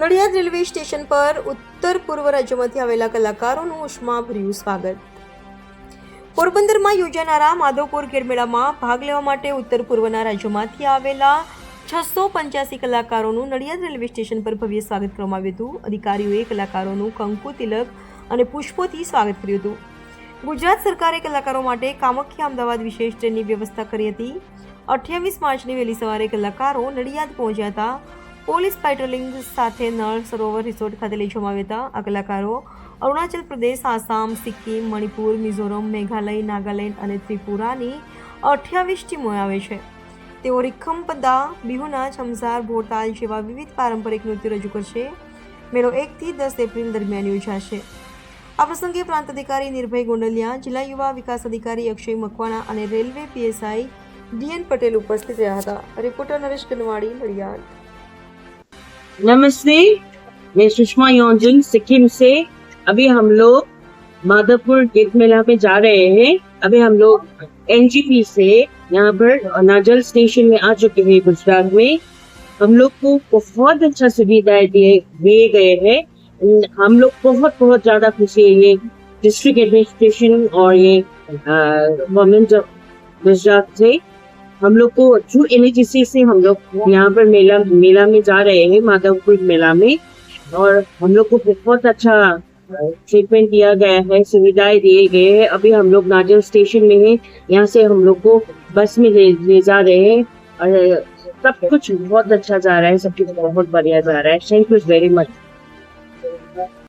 Nadiad railway station પર ઉત્તર પૂર્વ રાજ્યોમાંથી આવેલા કલાકારોનું ઉષ્માભર્યું સ્વાગત. પોરબંદરમાં યોજાનારા માધવપુર ગેરમેળામાં ભાગ લેવા માટે ઉત્તર પૂર્વના રાજ્યોમાંથી આવેલા છસો પંચ્યાસી કલાકારોનું નડિયાદ રેલવે સ્ટેશન પર ભવ્ય સ્વાગત કરવામાં આવ્યું હતું. અધિકારીઓએ કલાકારોનું કંકુ, તિલક અને પુષ્પોથી સ્વાગત કર્યું હતું. ગુજરાત સરકારે કલાકારો માટે કામખ્યા અમદાવાદ વિશેષ ટ્રેનની વ્યવસ્થા કરી હતી. અઠ્યાવીસ માર્ચની વહેલી સવારે કલાકારો નડિયાદ પહોંચ્યા હતા. પોલીસ પેટ્રોલિંગ સાથે નળ સરોવર રિસોર્ટ ખાતે લઈ જવામાં આ કલાકારો અરુણાચલ પ્રદેશ, આસામ, સિક્કિમ, મણિપુર, મિઝોરમ, મેઘાલય, નાગાલેન્ડ અને ત્રિપુરાની અઠ્યાવીસ ટીમો આવે છે. તેઓ રિખમપદા, બિહુના ચમસાર ભોરતાલ જેવા વિવિધ પારંપરિક નૃત્યો રજૂ કરશે. મેળો એકથી દસ એપ્રિલ દરમિયાન યોજાશે. આ પ્રસંગે પ્રાંત અધિકારી નિર્ભય ગોંડલિયા, જિલ્લા યુવા વિકાસ અધિકારી અક્ષય મકવાણા અને રેલવે પીએસઆઈ ડીએન પટેલ ઉપસ્થિત રહ્યા હતા. રિપોર્ટર નરેશ કનવાડી નડિયાદ. नमस्ते, मैं सुषमा योजन सिक्किम से। अभी हम लोग माधवपुर गेट मेला में जा रहे हैं। अभी हम लोग एनजीपी से यहाँ पर नाजल स्टेशन में आ चुके हैं गुजरात में। हम लोग को बहुत अच्छा सुविधाएँ दिए दिए गए हैं। हम लोग बहुत बहुत ज़्यादा खुशी है ये डिस्ट्रिक्ट एडमिनिस्ट्रेशन और ये गवर्नमेंट ऑफ़ गुजरात से। हम लोग को थ्रू एनएचसी से हम लोग यहाँ पर मेला मेला में जा रहे हैं माधवपुर मेला में और हम लोग को बहुत अच्छा ट्रीटमेंट दिया गया है सुविधाएँ दिए गए हैं। अभी हम लोग नाजल स्टेशन में हैं यहाँ से हम लोग को बस में ले, ले जा रहे हैं और सब कुछ बहुत अच्छा जा रहा है सब कुछ बहुत बढ़िया जा रहा है। Thank you very much